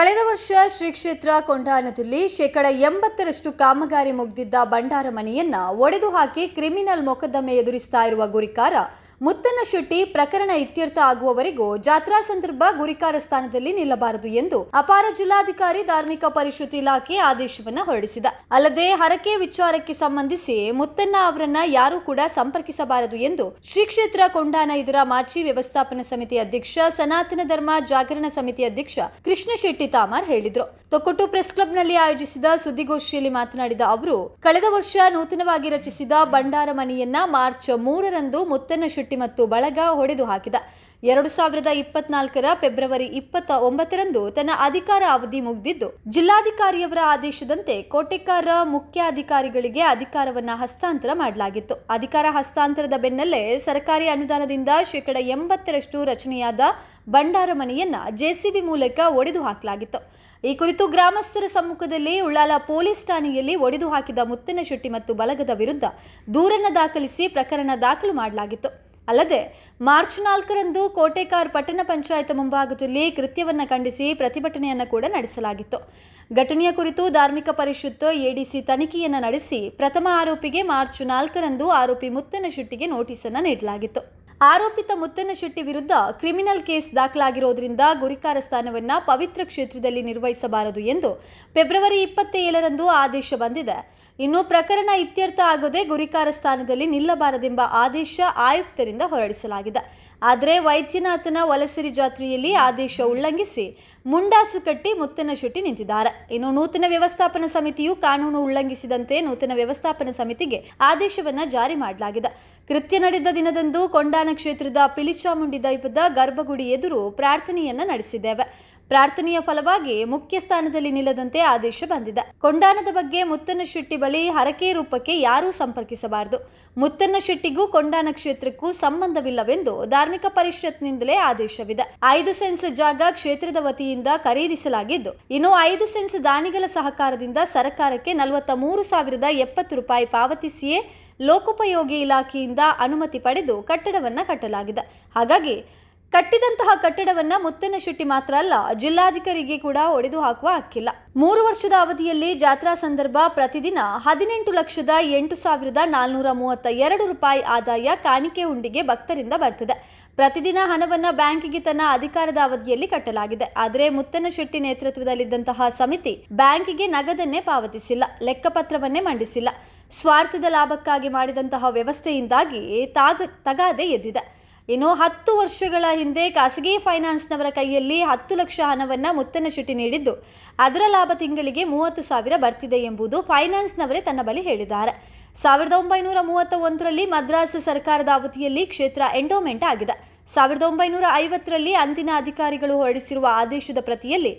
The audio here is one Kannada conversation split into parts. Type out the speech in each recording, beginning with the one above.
ಕಳೆದ ವರ್ಷ ಶ್ರೀ ಕ್ಷೇತ್ರ ಕೊಂಡಾನದಲ್ಲಿ ಶೇಕಡ ಎಂಬತ್ತರಷ್ಟು ಕಾಮಗಾರಿ ಮುಗಿದಿದ್ದ ಭಂಡಾರ ಮನೆಯನ್ನ ಒಡೆದು ಹಾಕಿ ಕ್ರಿಮಿನಲ್ ಮೊಕದ್ದಮೆ ಎದುರಿಸ್ತಾ ಇರುವ ಗುರಿಕಾರ ಮುತ್ತನಶೆಟ್ಟಿ ಪ್ರಕರಣ ಇತ್ಯರ್ಥ ಆಗುವವರೆಗೂ ಜಾತ್ರಾ ಸಂದರ್ಭ ಗುರಿಕಾರ ಸ್ಥಾನದಲ್ಲಿ ನಿಲ್ಲಬಾರದು ಎಂದು ಅಪಾರ ಜಿಲ್ಲಾಧಿಕಾರಿ ಧಾರ್ಮಿಕ ಪರಿಷತ್ ಇಲಾಖೆ ಆದೇಶವನ್ನ ಹೊರಡಿಸಿದ. ಅಲ್ಲದೆ ಹರಕೆ ವಿಚಾರಕ್ಕೆ ಸಂಬಂಧಿಸಿ ಮುತ್ತನ್ನ ಅವರನ್ನ ಯಾರೂ ಕೂಡ ಸಂಪರ್ಕಿಸಬಾರದು ಎಂದು ಶ್ರೀ ಕ್ಷೇತ್ರ ಕೊಂಡಾನ ಇದರ ಮಾಜಿ ವ್ಯವಸ್ಥಾಪನಾ ಸಮಿತಿ ಅಧ್ಯಕ್ಷ, ಸನಾತನ ಧರ್ಮ ಜಾಗರಣ ಸಮಿತಿ ಅಧ್ಯಕ್ಷ ಕೃಷ್ಣ ಶೆಟ್ಟಿ ತಾಮರ್ ಹೇಳಿದ್ರು. ತೊಕ್ಕೊಟ್ಟು ಪ್ರೆಸ್ ಕ್ಲಬ್ನಲ್ಲಿ ಆಯೋಜಿಸಿದ ಸುದ್ದಿಗೋಷ್ಠಿಯಲ್ಲಿ ಮಾತನಾಡಿದ ಅವರು, ಕಳೆದ ವರ್ಷ ನೂತನವಾಗಿ ರಚಿಸಿದ ಭಂಡಾರ ಮನೆಯನ್ನ ಮಾರ್ಚ್ ಮೂರರಂದು ಮುತ್ತನ್ನ ಶೆಟ್ಟಿ ಮತ್ತು ಬಳಗ ಹೊಡೆದು ಹಾಕಿದ. ಎರಡು ಸಾವಿರದ ಇಪ್ಪತ್ನಾಲ್ಕರ ಫೆಬ್ರವರಿ ಇಪ್ಪತ್ತ ಒಂಬತ್ತರಂದು ತನ್ನ ಅಧಿಕಾರ ಅವಧಿ ಮುಗಿದಿದ್ದು. ಜಿಲ್ಲಾಧಿಕಾರಿಯವರ ಆದೇಶದಂತೆ ಕೋಟೆಕಾರ ಮುಖ್ಯಾಧಿಕಾರಿಗಳಿಗೆ ಅಧಿಕಾರವನ್ನ ಹಸ್ತಾಂತರ ಮಾಡಲಾಗಿತ್ತು. ಅಧಿಕಾರ ಹಸ್ತಾಂತರದ ಬೆನ್ನಲ್ಲೇ ಸರ್ಕಾರಿ ಅನುದಾನದಿಂದ ಶೇಕಡ ಎಂಬತ್ತರಷ್ಟು ರಚನೆಯಾದ ಭಂಡಾರ ಮನೆಯನ್ನ ಜೆಸಿಬಿ ಮೂಲಕ ಒಡೆದು ಹಾಕಲಾಗಿತ್ತು. ಈ ಕುರಿತು ಗ್ರಾಮಸ್ಥರ ಸಮ್ಮುಖದಲ್ಲಿ ಉಳ್ಳಾಲ ಪೊಲೀಸ್ ಠಾಣೆಯಲ್ಲಿ ಒಡೆದು ಹಾಕಿದ ಮುತ್ತನಶೆಟ್ಟಿ ಮತ್ತು ಬಲಗದ ವಿರುದ್ಧ ದೂರನ್ನು ದಾಖಲಿಸಿ ಪ್ರಕರಣ ದಾಖಲು ಮಾಡಲಾಗಿತ್ತು. ಅಲ್ಲದೆ ಮಾರ್ಚ್ ನಾಲ್ಕರಂದು ಕೋಟೆಕಾರ್ ಪಟ್ಟಣ ಪಂಚಾಯತ್ ಮುಂಭಾಗದಲ್ಲಿ ಕೃತ್ಯವನ್ನು ಖಂಡಿಸಿ ಪ್ರತಿಭಟನೆಯನ್ನು ಕೂಡ ನಡೆಸಲಾಗಿತ್ತು. ಘಟನೆಯ ಕುರಿತು ಧಾರ್ಮಿಕ ಪರಿಷತ್ತು ಎಡಿಸಿ ತನಿಖೆಯನ್ನು ನಡೆಸಿ ಪ್ರಥಮ ಆರೋಪಿಗೆ ಮಾರ್ಚ್ ನಾಲ್ಕರಂದು ಆರೋಪಿ ಮುತ್ತನಶೆಟ್ಟಿಗೆ ನೋಟಿಸ್ ನೋಟಿಸನ್ನು ನೀಡಲಾಗಿತ್ತು. ಆರೋಪಿತ ಮುತ್ತನ ಶೆಟ್ಟಿ ವಿರುದ್ಧ ಕ್ರಿಮಿನಲ್ ಕೇಸ್ ದಾಖಲಾಗಿರೋದ್ರಿಂದ ಗುರಿಕಾರ ಸ್ಥಾನವನ್ನು ಪವಿತ್ರ ಕ್ಷೇತ್ರದಲ್ಲಿ ನಿರ್ವಹಿಸಬಾರದು ಎಂದು ಫೆಬ್ರವರಿ ಇಪ್ಪತ್ತೇಳರಂದು ಆದೇಶ ಬಂದಿದೆ. ಇನ್ನು ಪ್ರಕರಣ ಇತ್ಯರ್ಥ ಆಗದೆ ಗುರಿಕಾರ ಸ್ಥಾನದಲ್ಲಿ ನಿಲ್ಲಬಾರದೆಂಬ ಆದೇಶ ಆಯುಕ್ತರಿಂದ ಹೊರಡಿಸಲಾಗಿದೆ. ಆದರೆ ವೈದ್ಯನಾಥನ ವಲಸಿರಿ ಜಾತ್ರೆಯಲ್ಲಿ ಆದೇಶ ಉಲ್ಲಂಘಿಸಿ ಮುಂಡಾಸು ಕಟ್ಟಿ ಮುತ್ತನ ಶುಟ್ಟಿ ನಿಂತಿದ್ದಾರೆ. ಇನ್ನು ನೂತನ ವ್ಯವಸ್ಥಾಪನಾ ಸಮಿತಿಯು ಕಾನೂನು ಉಲ್ಲಂಘಿಸಿದಂತೆ ನೂತನ ವ್ಯವಸ್ಥಾಪನಾ ಸಮಿತಿಗೆ ಆದೇಶವನ್ನು ಜಾರಿ ಮಾಡಲಾಗಿದೆ. ಕೃತ್ಯ ನಡೆದ ದಿನದಂದು ಕೊಂಡಾನ ಕ್ಷೇತ್ರದ ಪಿಲಿಚಾಮುಂಡಿ ದೈವದ ಗರ್ಭಗುಡಿ ಎದುರು ಪ್ರಾರ್ಥನೆಯನ್ನ ನಡೆಸಿದ್ದೇವೆ. ಪ್ರಾರ್ಥನೆಯ ಫಲವಾಗಿ ಮುಖ್ಯ ಸ್ಥಾನದಲ್ಲಿ ನಿಲ್ಲದಂತೆ ಆದೇಶ ಬಂದಿದೆ. ಕೊಂಡಾನದ ಬಗ್ಗೆ ಮುತ್ತನ ಶೆಟ್ಟಿ ಬಳಿ ಹರಕೆ ರೂಪಕ್ಕೆ ಯಾರೂ ಸಂಪರ್ಕಿಸಬಾರದು. ಮುತ್ತನಶೆಟ್ಟಿಗೂ ಕೊಂಡಾನ ಕ್ಷೇತ್ರಕ್ಕೂ ಸಂಬಂಧವಿಲ್ಲವೆಂದು ಧಾರ್ಮಿಕ ಪರಿಷತ್ನಿಂದಲೇ ಆದೇಶವಿದೆ. ಐದು ಸೆನ್ಸ್ ಜಾಗ ಕ್ಷೇತ್ರದ ವತಿಯಿಂದ ಖರೀದಿಸಲಾಗಿದ್ದು, ಇನ್ನು ಐದು ಸೆನ್ಸ್ ದಾನಿಗಳ ಸಹಕಾರದಿಂದ ಸರ್ಕಾರಕ್ಕೆ ನಲವತ್ತ ಮೂರು ಸಾವಿರದ ಎಪ್ಪತ್ತು ರೂಪಾಯಿ ಪಾವತಿಸಿಯೇ ಲೋಕೋಪಯೋಗಿ ಇಲಾಖೆಯಿಂದ ಅನುಮತಿ ಪಡೆದು ಕಟ್ಟಡವನ್ನ ಕಟ್ಟಲಾಗಿದೆ. ಹಾಗಾಗಿ ಕಟ್ಟಿದಂತಹ ಕಟ್ಟಡವನ್ನ ಮುತ್ತನಶೆಟ್ಟಿ ಮಾತ್ರ ಅಲ್ಲ, ಜಿಲ್ಲಾಧಿಕಾರಿಗೆ ಕೂಡ ಒಡೆದು ಹಾಕುವ ಹಕ್ಕಿಲ್ಲ. ಮೂರು ವರ್ಷದ ಅವಧಿಯಲ್ಲಿ ಜಾತ್ರಾ ಸಂದರ್ಭ ಪ್ರತಿದಿನ ಹದಿನೆಂಟು ಲಕ್ಷದ ಎಂಟು ಸಾವಿರದ ನಾಲ್ನೂರ ಮೂವತ್ತ ಎರಡು ರೂಪಾಯಿ ಆದಾಯ ಕಾಣಿಕೆ ಹುಂಡಿಗೆ ಭಕ್ತರಿಂದ ಬರ್ತಿದೆ ಪ್ರತಿದಿನ ಹಣವನ್ನ ಬ್ಯಾಂಕಿಗೆ ತನ್ನ ಅಧಿಕಾರದ ಅವಧಿಯಲ್ಲಿ ಕಟ್ಟಲಾಗಿದೆ. ಆದರೆ ಮುತ್ತನ ಶೆಟ್ಟಿ ನೇತೃತ್ವದಲ್ಲಿದ್ದಂತಹ ಸಮಿತಿ ಬ್ಯಾಂಕಿಗೆ ನಗದನ್ನೇ ಪಾವತಿಸಿಲ್ಲ, ಲೆಕ್ಕಪತ್ರವನ್ನೇ ಮಂಡಿಸಿಲ್ಲ. ಸ್ವಾರ್ಥದ ಲಾಭಕ್ಕಾಗಿ ಮಾಡಿದಂತಹ ವ್ಯವಸ್ಥೆಯಿಂದಾಗಿ ತಾಗ ತಗಾದೆ ಎದ್ದಿದೆ. ಇನ್ನು ಹತ್ತು ವರ್ಷಗಳ ಹಿಂದೆ ಖಾಸಗಿ ಫೈನಾನ್ಸ್ನವರ ಕೈಯಲ್ಲಿ ಹತ್ತು ಲಕ್ಷ ಹಣವನ್ನು ಮುತ್ತನ ಶೆಟ್ಟಿ ನೀಡಿದ್ದು. ಅದರ ಲಾಭ ತಿಂಗಳಿಗೆ ಮೂವತ್ತು ಸಾವಿರ ಬರ್ತಿದೆ ಎಂಬುದು ಫೈನಾನ್ಸ್ನವರೇ ತನ್ನ ಬಳಿ ಹೇಳಿದ್ದಾರೆ. ಸಾವಿರದ ಒಂಬೈನೂರ ಮೂವತ್ತ ಒಂದರಲ್ಲಿ ಮದ್ರಾಸ್ ಸರ್ಕಾರದ ಅವಧಿಯಲ್ಲಿ ಕ್ಷೇತ್ರ ಎಂಡೋಮೆಂಟ್ ಆಗಿದೆ. ಸಾವಿರದ ಒಂಬೈನೂರ ಐವತ್ತರಲ್ಲಿ ಅಂದಿನ ಅಧಿಕಾರಿಗಳು ಹೊರಡಿಸಿರುವ ಆದೇಶದ ಪ್ರತಿಯಲ್ಲಿ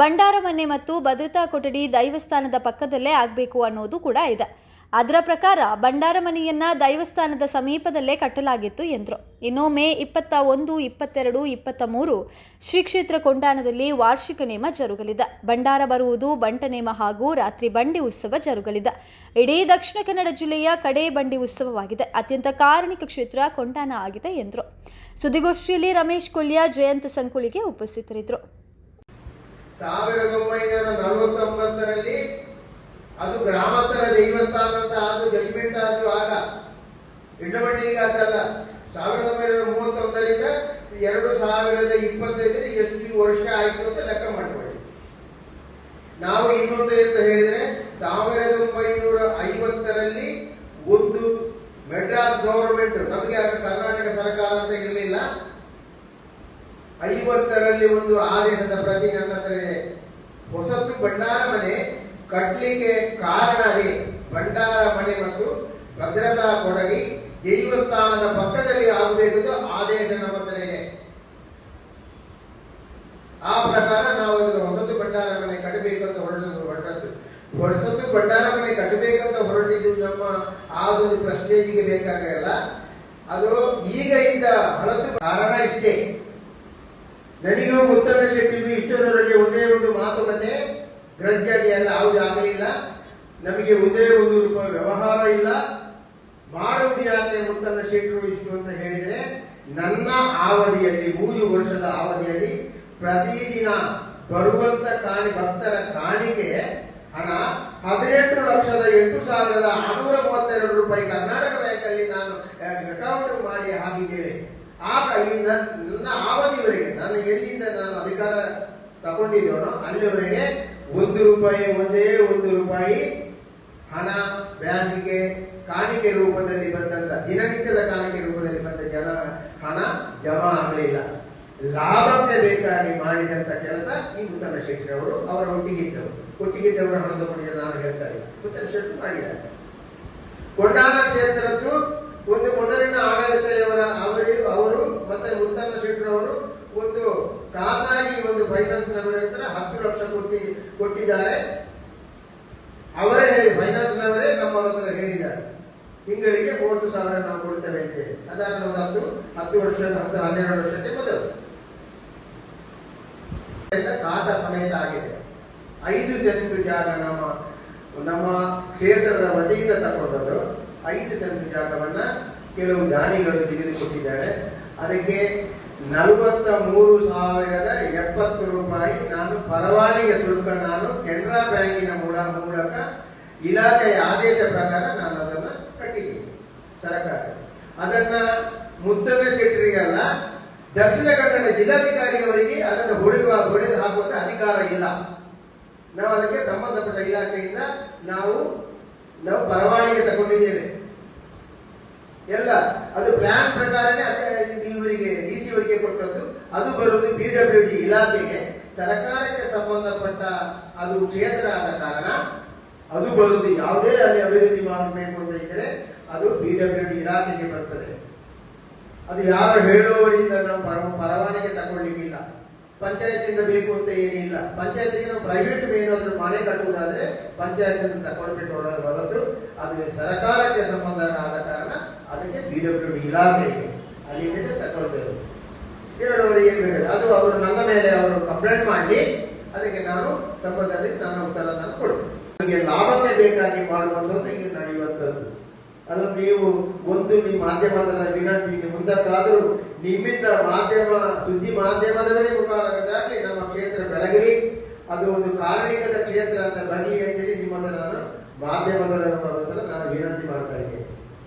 ಭಂಡಾರ ಮನೆ ಮತ್ತು ಭದ್ರತಾ ಕೊಠಡಿ ದೈವಸ್ಥಾನದ ಪಕ್ಕದಲ್ಲೇ ಆಗಬೇಕು ಅನ್ನೋದು ಕೂಡ ಇದೆ. ಅದರ ಪ್ರಕಾರ ಭಂಡಾರಮನೆಯನ್ನು ದೈವಸ್ಥಾನದ ಸಮೀಪದಲ್ಲೇ ಕಟ್ಟಲಾಗಿತ್ತು ಎಂದರು. ಇನ್ನು ಮೇ ಇಪ್ಪತ್ತ ಒಂದು, ಇಪ್ಪತ್ತೆರಡು, ಇಪ್ಪತ್ತ ಮೂರು ಶ್ರೀ ಕ್ಷೇತ್ರ ಕೊಂಡಾನದಲ್ಲಿ ವಾರ್ಷಿಕ ನೇಮ ಜರುಗಲಿದೆ. ಭಂಡಾರ ಬರುವುದು ಬಂಟ ನೇಮ ಹಾಗೂ ರಾತ್ರಿ ಬಂಡಿ ಉತ್ಸವ ಜರುಗಲಿದೆ. ಇಡೀ ದಕ್ಷಿಣ ಕನ್ನಡ ಜಿಲ್ಲೆಯ ಕಡೆ ಬಂಡಿ ಉತ್ಸವವಾಗಿದೆ. ಅತ್ಯಂತ ಕಾರಣಿಕ ಕ್ಷೇತ್ರ ಕೊಂಡಾನ ಆಗಿದೆ ಎಂದರು. ಸುದ್ದಿಗೋಷ್ಠಿಯಲ್ಲಿ ರಮೇಶ್ ಕೊಲ್ಯ ಜಯಂತ ಸಂಕುಳಿಗೆ ಉಪಸ್ಥಿತರಿದ್ದರು. ಅದು ಗ್ರಾಮಾಂತರ ದೇವಸ್ಥಾನ ಅಂತ ಅದು ಜಜ್ಮೆಂಟ್ ಆದ್ರು ಆಗ. ಇಂಡಮಂಡಿ ಈಗ ಅದಲ್ಲ ಸಾವಿರದ ಒಂಬೈನೂರ ಮೂವತ್ತೊಂದರಿಂದ ಎರಡು ಸಾವಿರದ ಇಪ್ಪತ್ತೈದರೆ ಎಷ್ಟು ವರ್ಷ ಆಯ್ತು ಅಂತ ಲೆಕ್ಕ ಮಾಡ್ಕೊಳ್ಳಿ. ನಾವು ಇನ್ನೊಂದು ಅಂತ ಹೇಳಿದ್ರೆ, ಸಾವಿರದ ಒಂಬೈನೂರ ಐವತ್ತರಲ್ಲಿ ಒಂದು ಮೆಡ್ರಾಸ್ ಗವರ್ಮೆಂಟ್ ನಮಗೆ ಆಗ ಕರ್ನಾಟಕ ಸರ್ಕಾರ ಅಂತ ಇರಲಿಲ್ಲ. ಐವತ್ತರಲ್ಲಿ ಒಂದು ಆದೇಶದ ಪ್ರತಿ ನನ್ನ ಹತ್ರ ಹೊಸತ್ತು ಭಂಡಾರ ಮನೆ ಕಟ್ಟಲಿಕ್ಕೆ ಕಾರಣ ಅದೇ ಭಂಡಾರ ಮನೆ ಮತ್ತು ಭದ್ರತಾ ಕೊಠಡಿ ದೇವಸ್ಥಾನದ ಪಕ್ಕದಲ್ಲಿ ಆಗಬೇಕೆಂದು ಆದೇಶ ನಮ್ಮ ಇದೆ. ಆ ಪ್ರಕಾರ ನಾವು ಅದನ್ನು ಹೊಸತು ಭಂಡಾರ ಮನೆ ಕಟ್ಟಬೇಕಂತ ಹೊರಟದ್ದು ಹೊರಟದ್ದು. ಹೊಸತು ಭಂಡಾರ ಮನೆ ಕಟ್ಟಬೇಕಂತ ಹೊರಟಿದ್ದು ನಮ್ಮ ಆ ಒಂದು ಪ್ರಶ್ನೆಗೆ ಬೇಕಾಗಲ್ಲ ಅದು ಈಗ ಇದ್ದ ಹೊರತು ಕಾರಣ ಇಷ್ಟೇ. ನನಗೂ ಮುತ್ತನ ಶೆಟ್ಟಿಗೂ ಇಷ್ಟರವರೆಗೆ ಒಂದೇ ಒಂದು ಮಾತುಕತೆ ಗ್ರಜ್ಜಾಗಿ ಎಲ್ಲ ಯಾವುದು ಆಗಲಿಲ್ಲ ನಮಗೆ ಒಂದೇ ಒಂದು ರೂಪಾಯಿ ವ್ಯವಹಾರ ಇಲ್ಲ. ಮಾಡುವುದು ಯಾಕೆ ಮುತ್ತನ ಶೆಟ್ಟರು ಇಷ್ಟು ಅಂತ ಹೇಳಿದರೆ, ನನ್ನ ಅವಧಿಯಲ್ಲಿ, ಮೂರು ವರ್ಷದ ಅವಧಿಯಲ್ಲಿ ಪ್ರತಿದಿನ ಬರುವಂತ ಕಾಣಿ, ಭಕ್ತರ ಕಾಣಿಕೆ, ಹಣ ಹದಿನೆಂಟು ಲಕ್ಷದ ಎಂಟು ಸಾವಿರದ ಆರುನೂರ ಮೂವತ್ತೆರಡು ರೂಪಾಯಿ ಕರ್ನಾಟಕ ಬ್ಯಾಂಕಲ್ಲಿ ನಾನು ಅಕೌಂಟ್ ಮಾಡಿ ಹಾಕಿದ್ದೇವೆ. ಆಗ ಈ ನನ್ನ ಅವಧಿವರೆಗೆ, ನಾನು ಎಲ್ಲಿಂದ ನಾನು ಅಧಿಕಾರ ತಗೊಂಡಿದ್ದೇನೋ ಅಲ್ಲಿವರೆಗೆ ಒಂದು ರೂಪಾಯಿ ಒಂದೇ ಒಂದು ರೂಪಾಯಿ ಹಣ ಬ್ಯಾಂಕಿಗೆ ಕಾಣಿಕೆ ರೂಪದಲ್ಲಿ ಬಂದಂತ ದಿನನಿತ್ಯದ ಕಾಣಿಕೆ ರೂಪದಲ್ಲಿ ಬಂದ ಜನ ಹಣ ಜಮಾ ಆಗಲಿಲ್ಲ ಲಾಭಕ್ಕೆ ಬೇಕಾಗಿ ಮಾಡಿದಂತ ಕೆಲಸ ಈ ಮುತ್ತನ ಶೆಟ್ಟಿ ಅವರು ಅವರ ಒಟ್ಟಿಗಿದ್ದವರು ಒಟ್ಟಿಗಿದ್ದವರ ಹಣದ ಮುಂದೆ ನಾನು ಹೇಳ್ತಾ ಇಲ್ಲ ಮುತ್ತನ ಶೆಟ್ಟಿ ಮಾಡಿದ್ದಾರೆ. ಕೊಂಡಾಣ ಕ್ಷೇತ್ರದ್ದು ಒಂದು ಮೊದಲಿನ ಆಡಳಿತದವರ ಅವರು ಅವರು ಮತ್ತೆ ಶಿಕ್ಷಣ ಅವರು ಒಂದು ಖಾಸಗಿ ಒಂದು ಫೈನಾನ್ಸ್ ನಮ್ಮ ಹತ್ತು ಲಕ್ಷ ಕೊಟ್ಟಿ ಕೊಟ್ಟಿದ್ದಾರೆ. ಅವರೇ ಹೇಳಿ ಫೈನಾನ್ಸ್ನವರೇ ನಮ್ಮ ಹತ್ರ ಹೇಳಿದ್ದಾರೆ. ತಿಂಗಳಿಗೆ ಮೂವತ್ತು ಸಾವಿರ ನಾವು ಕೊಡ್ತೇವೆ ಅಂತೇಳಿ ಅದಾದ ಒಂದು ಹತ್ತು ಹತ್ತು ವರ್ಷದ ಹತ್ತು, ಹನ್ನೆರಡು ವರ್ಷಕ್ಕೆ ಮೊದಲು. ಕಾಟ ಸಮೇತ ಆಗಿದೆ. ಐದು ಸೆಂಟ್ ಜಾಗ ನಮ್ಮ ನಮ್ಮ ಕ್ಷೇತ್ರದ ವತಿಯಿಂದ ತಗೊಂಡವರು ಐದು ಸೆಂಟ್ ಜಾಗವನ್ನ ಕೆಲವು ದಾನಿಗಳು ತೆಗೆದುಕೊಟ್ಟಿದ್ದಾರೆ. ಅದಕ್ಕೆ ನಲವತ್ತ ಮೂರು ಸಾವಿರದ ಎಪ್ಪತ್ತು ರೂಪಾಯಿ ನಾನು ಪರವಾನಿಗೆ ಶುಲ್ಕ ನಾನು ಕೆನರಾ ಬ್ಯಾಂಕಿನ ಮೂಲ ಮೂಲಕ ಇಲಾಖೆಯ ಆದೇಶ ಪ್ರಕಾರ ನಾನು ಅದನ್ನ ಕಟ್ಟಿದ್ದೀನಿ ಸರ್ಕಾರ. ಅದನ್ನ ಮುದ್ದನ ಶೆಟ್ಟರಿಗಲ್ಲ ದಕ್ಷಿಣ ಕನ್ನಡ ಜಿಲ್ಲಾಧಿಕಾರಿಯವರಿಗೆ ಅದನ್ನು ಹೊಡೆಯುವ, ಹೊಡೆದು ಹಾಕುವಂತ ಅಧಿಕಾರ ಇಲ್ಲ. ನಾವು ಅದಕ್ಕೆ ಸಂಬಂಧಪಟ್ಟ ಇಲಾಖೆಯಿಂದ ನಾವು ನಾವು ಪರವಾನಿಗೆ ತಗೊಂಡಿದ್ದೇವೆ. ಎಲ್ಲ, ಅದು ಪ್ಲಾನ್ ಪ್ರಕಾರನೇ ಅದು ಬರುವುದು ಪಿ ಡಬ್ಲ್ಯೂ ಡಿ ಇಲಾಖೆಗೆ ಸರ್ಕಾರಕ್ಕೆ ಸಂಬಂಧಪಟ್ಟ ಅದು ಕ್ಷೇತ್ರ ಆದ ಕಾರಣ. ಅದು ಬರುವುದು ಯಾವುದೇ ಅಲ್ಲಿ ಅಭಿವೃದ್ಧಿ ಮಾಡಬೇಕು ಅಂತ ಇದ್ರೆ ಅದು ಪಿ ಡಬ್ಲ್ಯೂ ಡಿ ಇಲಾಖೆಗೆ ಬರ್ತದೆ. ಅದು ಯಾರು ಹೇಳುವವರಿಂದ ನಾವು ಪರ, ಪರವಾನಿಗೆ ತಗೊಳ್ಳಿಕ್ಕಿಲ್ಲ. ಪಂಚಾಯತಿಂದ ಬೇಕು ಅಂತ ಏನಿಲ್ಲ. ಪಂಚಾಯತಿಗೆ ನಾವು ಪ್ರೈವೇಟ್ ಏನಾದರೂ ಮನೆ ಕಟ್ಟುವುದಾದ್ರೆ ಪಂಚಾಯತಿಯಿಂದ ತಗೊಳ್ಬೇಕು ಹೊರತು ಅದು ಸರ್ಕಾರಕ್ಕೆ ಸಂಬಂಧ ಆದ ಕಾರಣ ಅದಕ್ಕೆ ಪಿ ಡಬ್ಲ್ಯೂ ಡಿ ಇಲಾಖೆ ಅಲ್ಲಿಂದ ತಗೊಳ್ತೇವೆ. ಏನ್ ಬೇಕಾದ್ರೆ ಅದು ಅವರು ನನ್ನ ಮೇಲೆ ಅವರು ಕಂಪ್ಲೇಂಟ್ ಮಾಡಿ, ಅದಕ್ಕೆ ನಾನು ಸಂಬಂಧದಲ್ಲಿ ನನ್ನ ಉತ್ತರವನ್ನು ಕೊಡ್ತೇನೆ ನಮಗೆ ಲಾಭವೇ ಬೇಕಾಗಿ ಮಾಡುವಂಥದ್ದು ಈಗ ನಡೆಯುವಂಥದ್ದು. ಅದು ನೀವು ಒಂದು ನಿಮ್ಮ ಮಾಧ್ಯಮದ ವಿನಂತಿಗೆ ಮುಂದಕ್ಕಾದರೂ ನಿಮ್ಮಿಂದ ಮಾಧ್ಯಮ, ಸುದ್ದಿ ಮಾಧ್ಯಮದವರೇ ಮುಖಾಂತರಾಗಲಿ ನಮ್ಮ ಕ್ಷೇತ್ರ ಬೆಳಗಲಿ, ಅದು ಒಂದು ಕಾರಣಿಕದ ಕ್ಷೇತ್ರ ಅಂತ ಬರಲಿ ಅಂತೇಳಿ ನಿಮ್ಮನ್ನು ನಾನು ಮುಖಾಂತರ ನಾನು ವಿನಂತಿ ಮಾಡ್ತಾ ಇದ್ದೇನೆ.